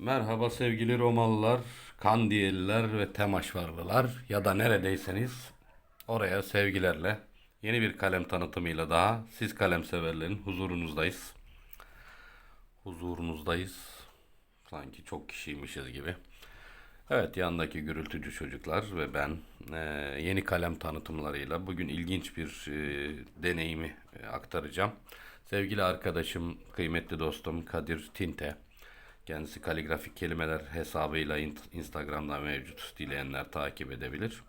Merhaba sevgili Romalılar, Kandiyeliler ve Temaşvarlılar ya da neredeyseniz oraya sevgilerle yeni bir kalem tanıtımıyla daha siz kalem severlerin huzurunuzdayız. Huzurunuzdayız. Sanki çok kişiymişiz gibi. Evet yandaki gürültücü çocuklar ve ben eee, yeni kalem tanıtımlarıyla bugün ilginç bir eee, deneyimi eee, aktaracağım. Sevgili arkadaşım, kıymetli dostum Kadir Tinte. Kendisi kaligrafik kelimeler hesabıyla in- Instagram'da mevcut. Dileyenler takip edebilir.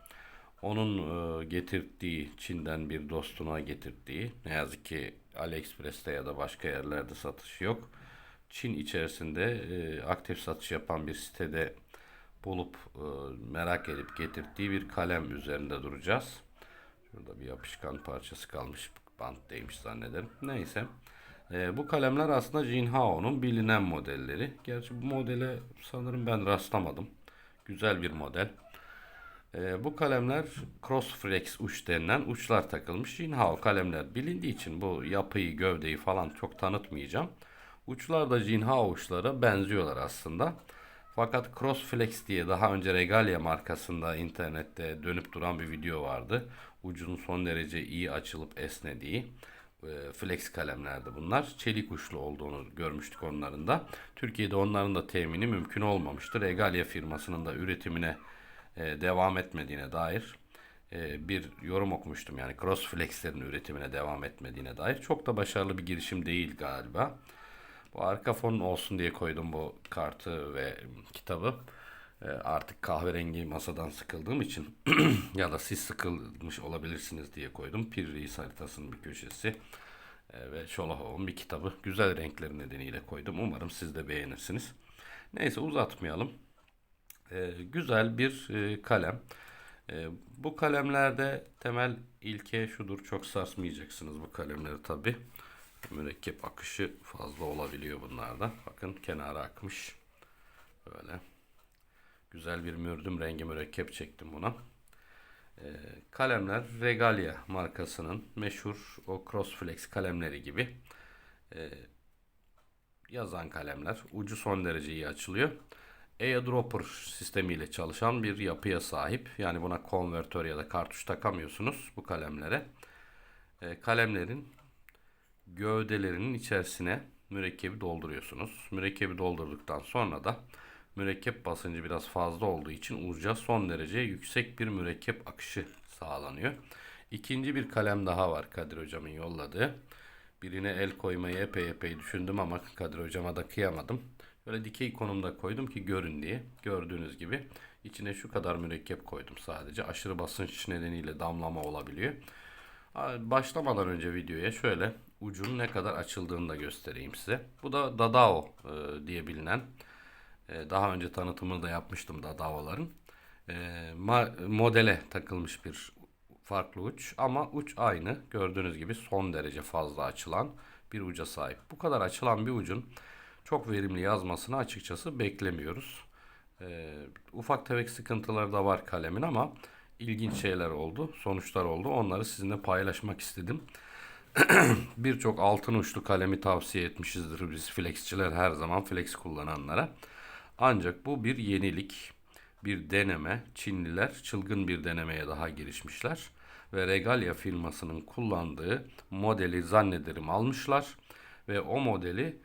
Onun eee, getirdiği, Çin'den bir dostuna getirdiği, ne yazık ki AliExpress'te ya da başka yerlerde satış yok. Çin içerisinde eee, aktif satış yapan bir sitede bulup e, merak edip getirdiği bir kalem üzerinde duracağız. Şurada bir yapışkan parçası kalmış. Banttaymış zannederim. Neyse. E, bu kalemler aslında Jinhao'nun bilinen modelleri. Gerçi bu modele sanırım ben rastlamadım. Güzel bir model. E, bu kalemler Crossflex uç denilen uçlar takılmış. Jinhao kalemler bilindiği için bu yapıyı, gövdeyi falan çok tanıtmayacağım. Uçlar da Jinhao uçlara benziyorlar aslında. Fakat Crossflex diye daha önce Regalia markasında internette dönüp duran bir video vardı. Ucunun son derece iyi açılıp esnediği flex kalemlerdi bunlar. Çelik uçlu olduğunu görmüştük onların da. Türkiye'de onların da temini mümkün olmamıştı. Regalia firmasının da üretimine e, devam etmediğine dair e, bir yorum okumuştum. Yani Crossflex'lerin üretimine devam etmediğine dair. Çok da başarılı bir girişim değil galiba. Bu arka fon olsun diye koydum bu kartı ve kitabı. E, artık kahverengi masadan sıkıldığım için ya da siz sıkılmış olabilirsiniz diye koydum. Pir Reis haritasının bir köşesi e, ve Şolahov'un bir kitabı. Güzel renkleri nedeniyle koydum. Umarım siz de beğenirsiniz. Neyse uzatmayalım. E, güzel bir e, kalem. E, bu kalemlerde temel ilke şudur. Çok sarsmayacaksınız bu kalemleri tabi. Mürekkep akışı fazla olabiliyor bunlarda. Bakın kenara akmış. Böyle. Güzel bir mürdüm rengi mürekkep çektim buna. E, kalemler Regalia markasının meşhur o Crossflex kalemleri gibi. E, yazan kalemler. Ucu son derece iyi açılıyor. Airdropper sistemiyle çalışan bir yapıya sahip. Yani buna konvertör ya da kartuş takamıyorsunuz bu kalemlere. E, kalemlerin gövdelerinin içerisine mürekkebi dolduruyorsunuz. Mürekkebi doldurduktan sonra da mürekkep basıncı biraz fazla olduğu için uca son derece yüksek bir mürekkep akışı sağlanıyor. İkinci bir kalem daha var Kadir hocamın yolladığı. Birine el koymayı epey epey düşündüm ama Kadir hocama da kıyamadım. Böyle dikey konumda koydum ki görün diye. Gördüğünüz gibi içine şu kadar mürekkep koydum sadece. Aşırı basınç nedeniyle damlama olabiliyor. Başlamadan önce videoya şöyle ucun ne kadar açıldığını da göstereyim size. Bu da Dadao e, diye bilinen. E, daha önce tanıtımını da yapmıştım Dadao'ların. E, ma- modele takılmış bir farklı uç ama uç aynı. Gördüğünüz gibi son derece fazla açılan bir uca sahip. Bu kadar açılan bir ucun çok verimli yazmasını açıkçası beklemiyoruz. E, ufak tefek sıkıntıları da var kalemin ama ilginç şeyler oldu, sonuçlar oldu. Onları sizinle paylaşmak istedim. Birçok altın uçlu kalemi tavsiye etmişizdir biz flexçiler her zaman flex kullananlara. Ancak bu bir yenilik, bir deneme. Çinliler çılgın bir denemeye daha girişmişler ve Regalia firmasının kullandığı modeli zannederim almışlar ve o modeli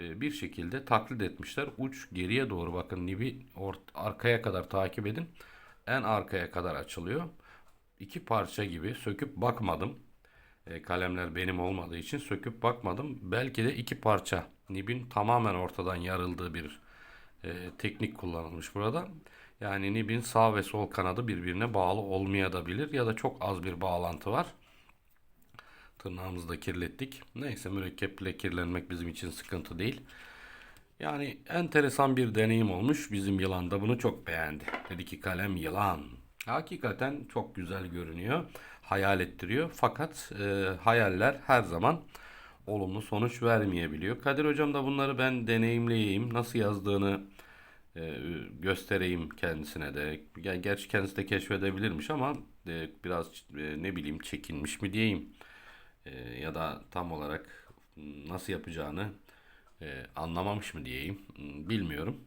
e, bir şekilde taklit etmişler. Uç geriye doğru bakın nibi ort- arkaya kadar takip edin. En arkaya kadar açılıyor. İki parça gibi söküp bakmadım. E, kalemler benim olmadığı için söküp bakmadım. Belki de iki parça nibin tamamen ortadan yarıldığı bir e, teknik kullanılmış burada. Yani nibin sağ ve sol kanadı birbirine bağlı olmayabilir ya da çok az bir bağlantı var. Tırnağımızı da kirlettik. Neyse mürekkeple kirlenmek bizim için sıkıntı değil. Yani enteresan bir deneyim olmuş. Bizim yılan da bunu çok beğendi. Dedi ki kalem yılan. Hakikaten çok güzel görünüyor. Hayal ettiriyor. Fakat e, hayaller her zaman olumlu sonuç vermeyebiliyor. Kadir hocam da bunları ben deneyimleyeyim. Nasıl yazdığını e, göstereyim kendisine de. Gerçi kendisi de keşfedebilirmiş ama e, biraz e, ne bileyim çekinmiş mi diyeyim. Ya da tam olarak nasıl yapacağını anlamamış mı diyeyim. Bilmiyorum.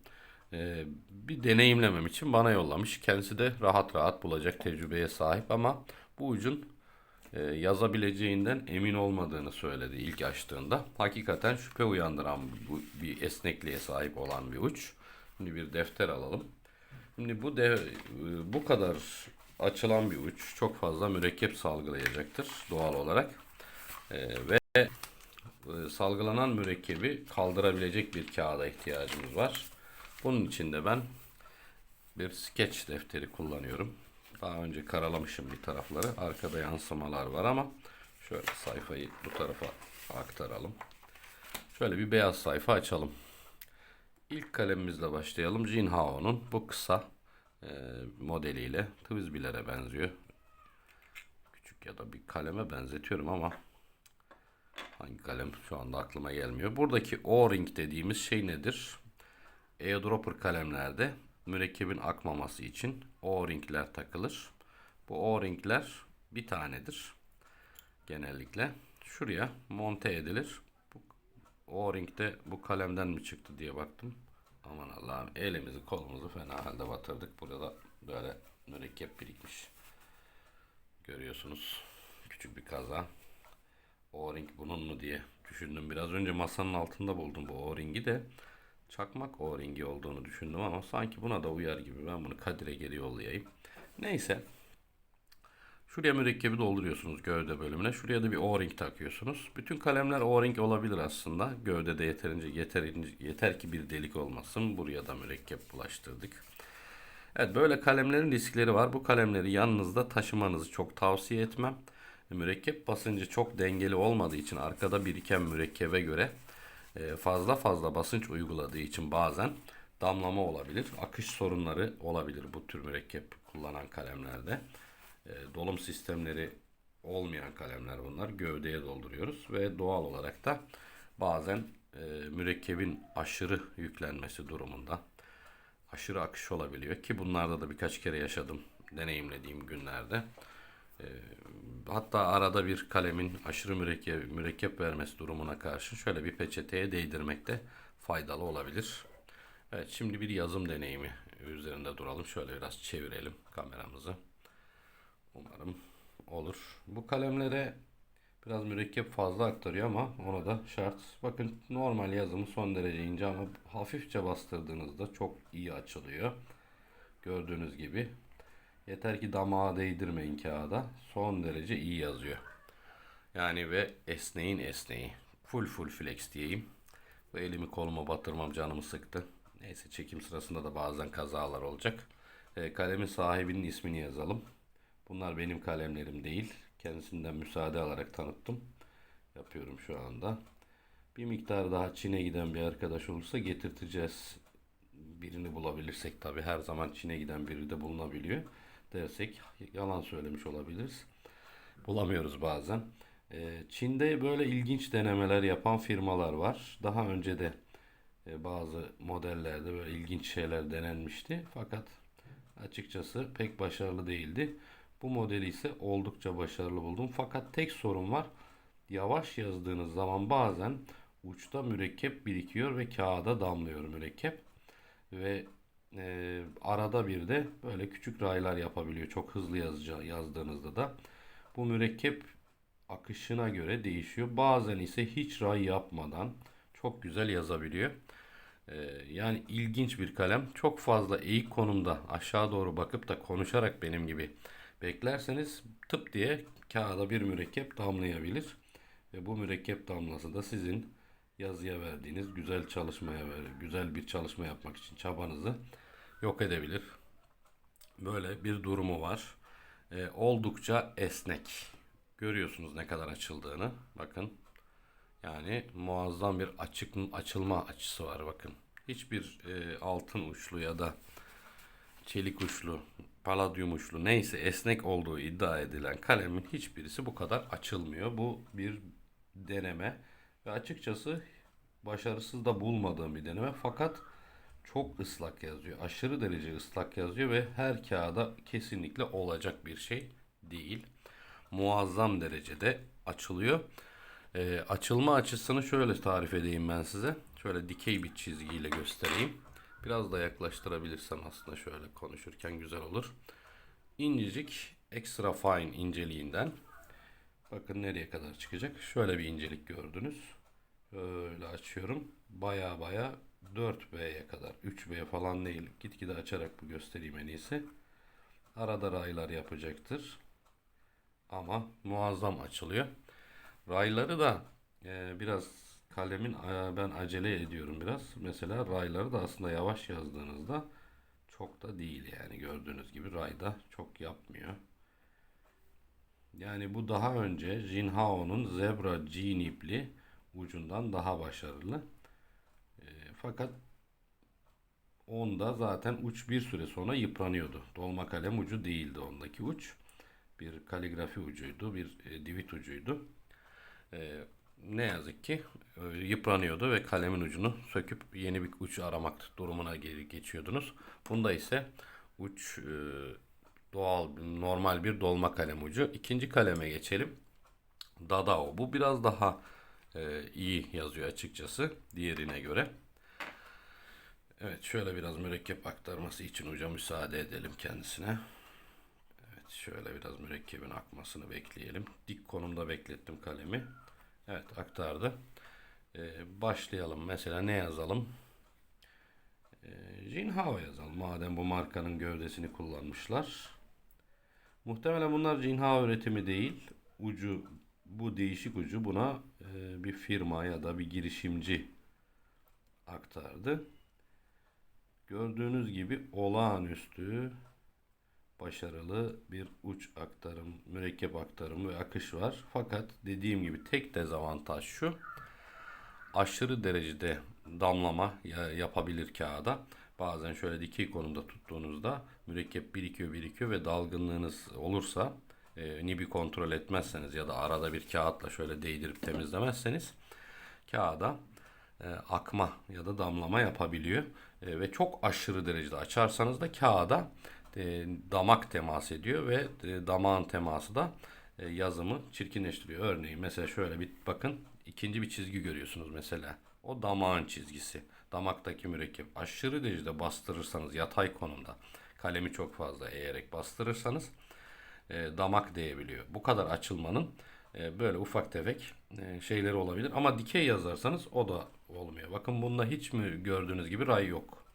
e, bir deneyimlemem için bana yollamış. Kendisi de rahat rahat bulacak tecrübeye sahip ama bu ucun yazabileceğinden emin olmadığını söyledi ilk açtığında. Hakikaten şüphe uyandıran bu, bir esnekliğe sahip olan bir uç. Şimdi bir defter alalım. Şimdi bu de, bu kadar açılan bir uç çok fazla mürekkep salgılayacaktır doğal olarak. E, ve e, salgılanan mürekkebi kaldırabilecek bir kağıda ihtiyacımız var. Bunun için de ben bir sketch defteri kullanıyorum. Daha önce karalamışım bir tarafları. Arkada yansımalar var ama şöyle sayfayı bu tarafa aktaralım. Şöyle bir beyaz sayfa açalım. İlk kalemimizle başlayalım. Jinhao'nun bu kısa e, modeliyle Twisbiler'e benziyor. Küçük ya da bir kaleme benzetiyorum ama hangi kalem şu anda aklıma gelmiyor. Buradaki O-ring dediğimiz şey nedir? Eyedropper kalemlerde mürekkebin akmaması için O-ringler takılır. Bu O-ringler bir tanedir. Genellikle şuraya monte edilir. O-ringde bu kalemden mi çıktı diye baktım. Aman Allah'ım elimizi kolumuzu fena halde batırdık. Burada böyle mürekkep birikmiş. Görüyorsunuz. Küçük bir kaza. O-ring bunun mu diye düşündüm. Biraz önce masanın altında buldum bu O-ringi de. Çakmak O-ringi olduğunu düşündüm ama sanki buna da uyar gibi. Ben bunu Kadir'e geri yollayayım. Neyse. Şuraya mürekkebi dolduruyorsunuz gövde bölümüne. Şuraya da bir O-ring takıyorsunuz. Bütün kalemler O-ring olabilir aslında. Gövdede yeterince, yeterince yeter ki bir delik olmasın. Buraya da mürekkep bulaştırdık. Evet böyle kalemlerin riskleri var. Bu kalemleri yanınızda taşımanızı çok tavsiye etmem. Mürekkep basıncı çok dengeli olmadığı için arkada biriken mürekkebe göre e, fazla fazla basınç uyguladığı için bazen damlama olabilir. Akış sorunları olabilir bu tür mürekkep kullanan kalemlerde. E, Dolum sistemleri olmayan kalemler bunlar. Gövdeye dolduruyoruz ve doğal olarak da bazen e, mürekkebin aşırı yüklenmesi durumunda aşırı akış olabiliyor ki bunlarda da birkaç kere yaşadım deneyimlediğim günlerde. Ee, hatta arada bir kalemin aşırı mürekkep, mürekkep vermesi durumuna karşı şöyle bir peçeteye değdirmek de faydalı olabilir. Evet şimdi bir yazım deneyimi üzerinde duralım. Şöyle biraz çevirelim kameramızı. Olur. Bu kalemlere biraz mürekkep fazla aktarıyor ama ona da şart. Bakın normal yazımı son derece ince ama hafifçe bastırdığınızda çok iyi açılıyor. Gördüğünüz gibi. Yeter ki damağa değdirmeyin kağıda. Son derece iyi yazıyor. Yani ve esneyin esneyi. Full full flex diyeyim. Bu elimi koluma batırmam canımı sıktı. Neyse çekim sırasında da bazen kazalar olacak. E, kalemin sahibinin ismini yazalım. Bunlar benim kalemlerim değil. Kendisinden müsaade alarak tanıttım. Yapıyorum şu anda. Bir miktar daha Çin'e giden bir arkadaş olursa getirteceğiz. Birini bulabilirsek tabi her zaman Çin'e giden biri de bulunabiliyor dersek yalan söylemiş olabiliriz. Bulamıyoruz bazen. Ee, Çin'de böyle ilginç denemeler yapan firmalar var. Daha önce de e, bazı modellerde böyle ilginç şeyler denenmişti. Fakat açıkçası pek başarılı değildi. Bu modeli ise oldukça başarılı buldum. Fakat tek sorun var. Yavaş yazdığınız zaman bazen uçta mürekkep birikiyor ve kağıda damlıyor mürekkep. Ve e, arada bir de böyle küçük raylar yapabiliyor. Çok hızlı yazıca, yazdığınızda da. Bu mürekkep akışına göre değişiyor. Bazen ise hiç ray yapmadan çok güzel yazabiliyor. E, yani ilginç bir kalem. Çok fazla eğik konumda aşağı doğru bakıp da konuşarak benim gibi beklerseniz tıp diye kağıda bir mürekkep damlayabilir. Ve bu mürekkep damlası da sizin yazıya verdiğiniz güzel çalışmaya güzel bir çalışma yapmak için çabanızı yok edebilir. Böyle bir durumu var. Ee, oldukça esnek. Görüyorsunuz ne kadar açıldığını. Bakın. Yani muazzam bir açık açılma açısı var bakın. Hiçbir e, altın uçlu ya da çelik uçlu, paladyum uçlu neyse esnek olduğu iddia edilen kalemin hiçbirisi bu kadar açılmıyor. Bu bir deneme ve açıkçası başarısız da bulmadığım bir deneme fakat çok ıslak yazıyor. Aşırı derece ıslak yazıyor ve her kağıda kesinlikle olacak bir şey değil. Muazzam derecede açılıyor. Ee, açılma açısını şöyle tarif edeyim ben size. Şöyle dikey bir çizgiyle göstereyim. Biraz da yaklaştırabilirsem aslında şöyle konuşurken güzel olur. İncecik extra fine inceliğinden bakın nereye kadar çıkacak. Şöyle bir incelik gördünüz. Böyle açıyorum. Baya baya 4B'ye kadar. 3B falan değil. Gitgide açarak bu göstereyim en iyisi. Arada raylar yapacaktır. Ama muazzam açılıyor. Rayları da e, biraz kalemin ben acele ediyorum biraz. Mesela rayları da aslında yavaş yazdığınızda çok da değil yani gördüğünüz gibi rayda çok yapmıyor. Yani bu daha önce Jinhao'nun Zebra G nipli ucundan daha başarılı. E, fakat onda zaten uç bir süre sonra yıpranıyordu. Dolma kalem ucu değildi ondaki uç. Bir kaligrafi ucuydu, bir e, divit ucuydu. E, ne yazık ki e, yıpranıyordu ve kalemin ucunu söküp yeni bir uç aramak durumuna geri geçiyordunuz. Bunda ise uç e, doğal, normal bir dolma kalem ucu. İkinci kaleme geçelim. Dadao. Bu biraz daha e, iyi yazıyor açıkçası diğerine göre. Evet şöyle biraz mürekkep aktarması için uca müsaade edelim kendisine. Evet şöyle biraz mürekkebin akmasını bekleyelim. Dik konumda beklettim kalemi. Evet aktardı. Ee, başlayalım. Mesela ne yazalım? Ee, Jinhao yazalım. Madem bu markanın gövdesini kullanmışlar. Muhtemelen bunlar Jinhao üretimi değil. Ucu bu değişik ucu buna e, bir firma ya da bir girişimci aktardı. Gördüğünüz gibi olağanüstü başarılı bir uç aktarım, mürekkep aktarımı ve akış var. Fakat dediğim gibi tek dezavantaj şu. Aşırı derecede damlama ya- yapabilir kağıda. Bazen şöyle dikey konumda tuttuğunuzda mürekkep birikiyor birikiyor ve dalgınlığınız olursa e, nibi kontrol etmezseniz ya da arada bir kağıtla şöyle değdirip temizlemezseniz kağıda e, akma ya da damlama yapabiliyor. E, ve çok aşırı derecede açarsanız da kağıda e, damak temas ediyor ve e, damağın teması da e, yazımı çirkinleştiriyor. Örneğin mesela şöyle bir bakın ikinci bir çizgi görüyorsunuz mesela. O damağın çizgisi. Damaktaki mürekkep aşırı derecede bastırırsanız yatay konumda kalemi çok fazla eğerek bastırırsanız e, damak değebiliyor. Bu kadar açılmanın e, böyle ufak tefek e, şeyleri olabilir. Ama dikey yazarsanız o da olmuyor. Bakın bunda hiç mi gördüğünüz gibi ray yok.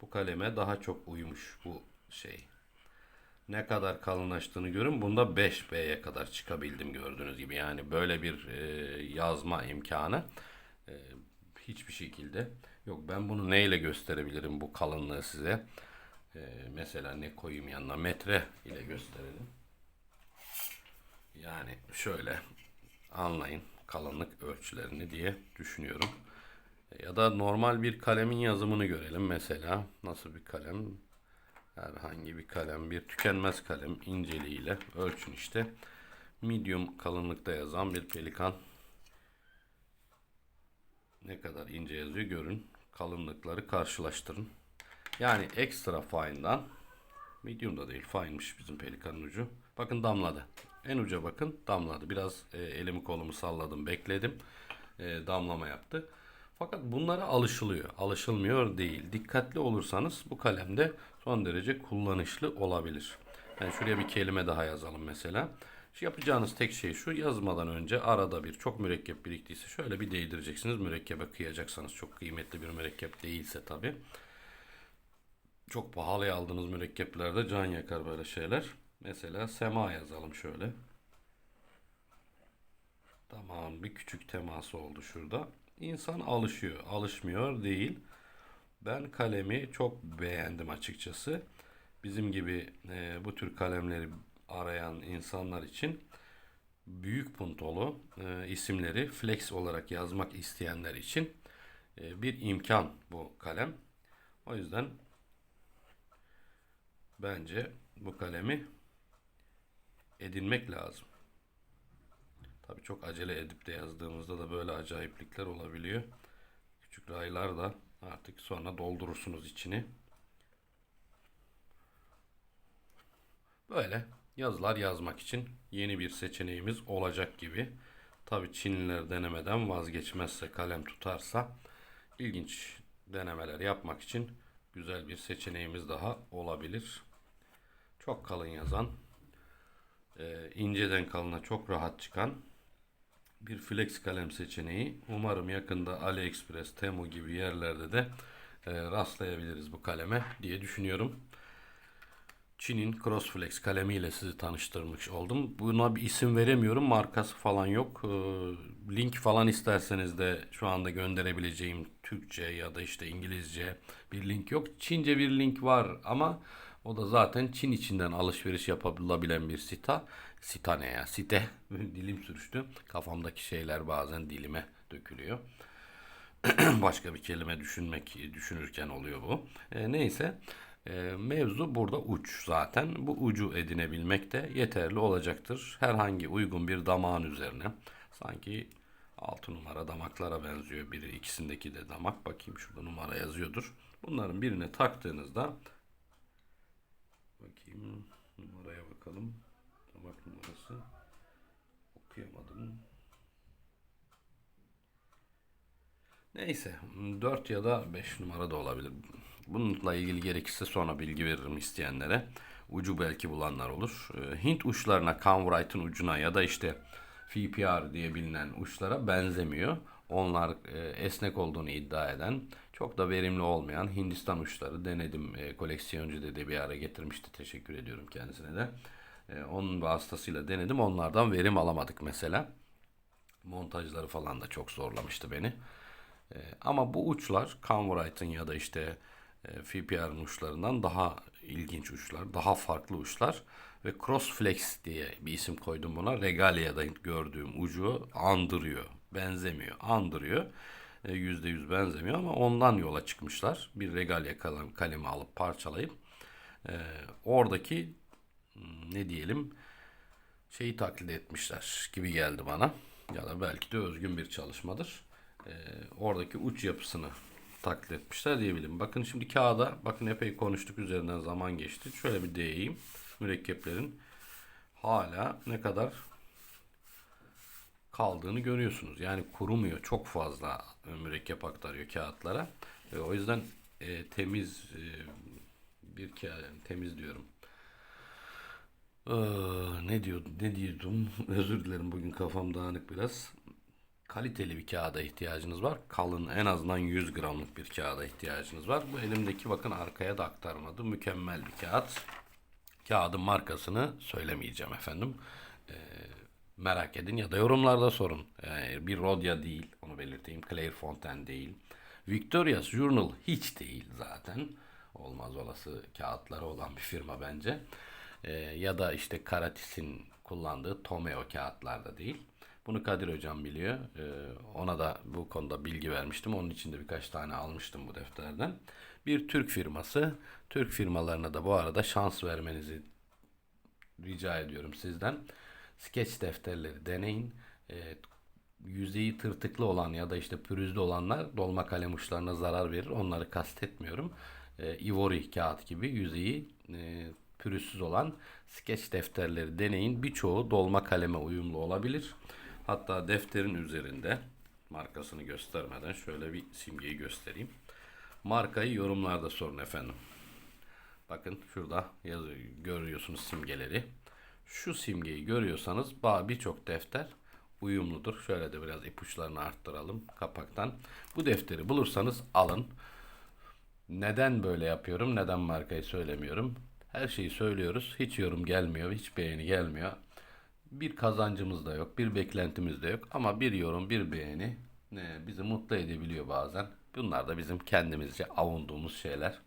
Bu kaleme daha çok uymuş bu şey. Ne kadar kalınlaştığını görün. Bunda 5B'ye kadar çıkabildim gördüğünüz gibi. Yani böyle bir e, yazma imkanı e, hiçbir şekilde yok. Ben bunu neyle gösterebilirim bu kalınlığı size? E, mesela ne koyayım yanına? Metre ile gösterelim. Yani şöyle anlayın kalınlık ölçülerini diye düşünüyorum. Ya da normal bir kalemin yazımını görelim. Mesela nasıl bir kalem? Herhangi bir kalem, bir tükenmez kalem inceliğiyle ölçün işte. Medium kalınlıkta yazan bir pelikan ne kadar ince yazıyor görün. Kalınlıkları karşılaştırın. Yani extra fine'dan medium da değil fine'miş bizim pelikanın ucu. Bakın damladı. En uca bakın damladı. Biraz e, elimi kolumu salladım bekledim. E, damlama yaptı. Fakat bunlara alışılıyor. Alışılmıyor değil. Dikkatli olursanız bu kalemde son derece kullanışlı olabilir. Yani şuraya bir kelime daha yazalım mesela. Şu yapacağınız tek şey şu yazmadan önce arada bir çok mürekkep biriktiyse şöyle bir değdireceksiniz. Mürekkebe kıyacaksanız çok kıymetli bir mürekkep değilse tabi. Çok pahalıya aldığınız mürekkeplerde can yakar böyle şeyler. Mesela sema yazalım şöyle. Tamam bir küçük teması oldu şurada. İnsan alışıyor. Alışmıyor değil. Ben kalemi çok beğendim açıkçası. Bizim gibi e, bu tür kalemleri arayan insanlar için büyük puntolu e, isimleri flex olarak yazmak isteyenler için e, bir imkan bu kalem. O yüzden bence bu kalemi edinmek lazım. Tabii çok acele edip de yazdığımızda da böyle acayiplikler olabiliyor. Küçük raylar da artık sonra doldurursunuz içini. Böyle yazılar yazmak için yeni bir seçeneğimiz olacak gibi. Tabii Çinliler denemeden vazgeçmezse kalem tutarsa ilginç denemeler yapmak için güzel bir seçeneğimiz daha olabilir. Çok kalın yazan, e, inceden kalına çok rahat çıkan bir flex kalem seçeneği. Umarım yakında AliExpress, Temu gibi yerlerde de e, rastlayabiliriz bu kaleme diye düşünüyorum. Çin'in Crossflex kalemiyle sizi tanıştırmış oldum. Buna bir isim veremiyorum. Markası falan yok. Ee, Link falan isterseniz de şu anda gönderebileceğim Türkçe ya da işte İngilizce bir link yok. Çince bir link var ama o da zaten Çin içinden alışveriş yapılabilen bir sita. Sita ne ya? Site. Dilim sürüştü. Kafamdaki şeyler bazen dilime dökülüyor. başka bir kelime düşünmek düşünürken oluyor bu. E, neyse e, mevzu burada uç zaten. Bu ucu edinebilmek de yeterli olacaktır. Herhangi uygun bir damağın üzerine. Sanki 6 numara damaklara benziyor. Biri ikisindeki de damak. Bakayım şurada numara yazıyordur. Bunların birine taktığınızda bakayım numaraya bakalım. Damak numarası okuyamadım. Neyse 4 ya da 5 numara da olabilir. Bununla ilgili gerekirse sonra bilgi veririm isteyenlere. Ucu belki bulanlar olur. Ee, Hint uçlarına, Convrite'ın ucuna ya da işte FPR diye bilinen uçlara benzemiyor. Onlar e, esnek olduğunu iddia eden, çok da verimli olmayan Hindistan uçları denedim. E, koleksiyoncu dedi bir ara getirmişti. Teşekkür ediyorum kendisine de. E, onun vasıtasıyla denedim. Onlardan verim alamadık mesela. Montajları falan da çok zorlamıştı beni. E, ama bu uçlar Convorite'ın ya da işte e, FPR'ın uçlarından daha ilginç uçlar, daha farklı uçlar ve Crossflex diye bir isim koydum buna. Regalia'da gördüğüm ucu andırıyor, benzemiyor, andırıyor. E, %100 benzemiyor ama ondan yola çıkmışlar. Bir Regalia kalem, kalemi alıp parçalayıp e, oradaki ne diyelim şeyi taklit etmişler gibi geldi bana. Ya da belki de özgün bir çalışmadır. Ee, oradaki uç yapısını taklit etmişler diyebilirim. Bakın şimdi kağıda bakın epey konuştuk üzerinden zaman geçti. Şöyle bir değeyim. Mürekkeplerin hala ne kadar kaldığını görüyorsunuz. Yani kurumuyor. Çok fazla mürekkep aktarıyor kağıtlara. Ve o yüzden e, temiz e, bir kağıt temiz diyorum. Ee, ne diyordum? Ne diyordum? Özür dilerim bugün kafam dağınık biraz. Kaliteli bir kağıda ihtiyacınız var. Kalın en azından 100 gramlık bir kağıda ihtiyacınız var. Bu elimdeki bakın arkaya da aktarmadı. Mükemmel bir kağıt. Kağıdın markasını söylemeyeceğim efendim. Ee, merak edin ya da yorumlarda sorun. Ee, bir Rodia değil onu belirteyim. Clairefontaine değil. Victoria's Journal hiç değil zaten. Olmaz olası kağıtları olan bir firma bence. Ee, ya da işte Karatis'in kullandığı Tomeo kağıtlarda değil. Bunu Kadir hocam biliyor. Ee, ona da bu konuda bilgi vermiştim. Onun için de birkaç tane almıştım bu defterden. Bir Türk firması. Türk firmalarına da bu arada şans vermenizi rica ediyorum sizden. Sketch defterleri deneyin. Ee, yüzeyi tırtıklı olan ya da işte pürüzlü olanlar dolma kalem uçlarına zarar verir. Onları kastetmiyorum. Ee, ivory kağıt gibi yüzeyi e, pürüzsüz olan sketch defterleri deneyin. Birçoğu dolma kaleme uyumlu olabilir. Hatta defterin üzerinde markasını göstermeden şöyle bir simgeyi göstereyim. Markayı yorumlarda sorun efendim. Bakın şurada yazıyor, görüyorsunuz simgeleri. Şu simgeyi görüyorsanız birçok defter uyumludur. Şöyle de biraz ipuçlarını arttıralım kapaktan. Bu defteri bulursanız alın. Neden böyle yapıyorum? Neden markayı söylemiyorum? Her şeyi söylüyoruz. Hiç yorum gelmiyor, hiç beğeni gelmiyor. Bir kazancımız da yok, bir beklentimiz de yok. Ama bir yorum, bir beğeni ne, bizi mutlu edebiliyor bazen. Bunlar da bizim kendimizce avunduğumuz şeyler.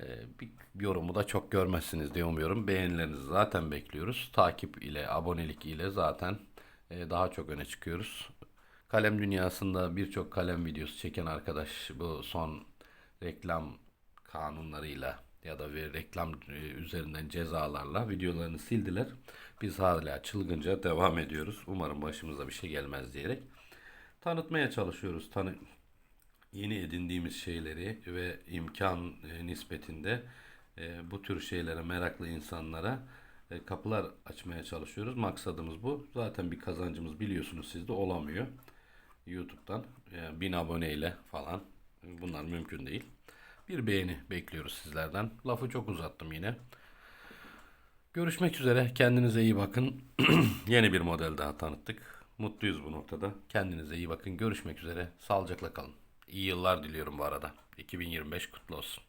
Ee, bir yorumu da çok görmezsiniz diye umuyorum. Beğenilerinizi zaten bekliyoruz. Takip ile, abonelik ile zaten e, daha çok öne çıkıyoruz. Kalem dünyasında birçok kalem videosu çeken arkadaş bu son reklam kanunlarıyla ya da bir reklam e, üzerinden cezalarla videolarını sildiler. Biz hala çılgınca devam ediyoruz. Umarım başımıza bir şey gelmez diyerek tanıtmaya çalışıyoruz. Tanı yeni edindiğimiz şeyleri ve imkan e, nispetinde e, bu tür şeylere meraklı insanlara kapılar açmaya çalışıyoruz. Maksadımız bu. Zaten bir kazancımız biliyorsunuz sizde olamıyor. YouTube'dan e, bin aboneyle falan Bunlar mümkün değil. Bir beğeni bekliyoruz sizlerden. Lafı çok uzattım yine. Görüşmek üzere. Kendinize iyi bakın. Yeni bir model daha tanıttık. Mutluyuz bu noktada. Kendinize iyi bakın. Görüşmek üzere. Sağlıcakla kalın. İyi yıllar diliyorum bu arada. 2025 kutlu olsun.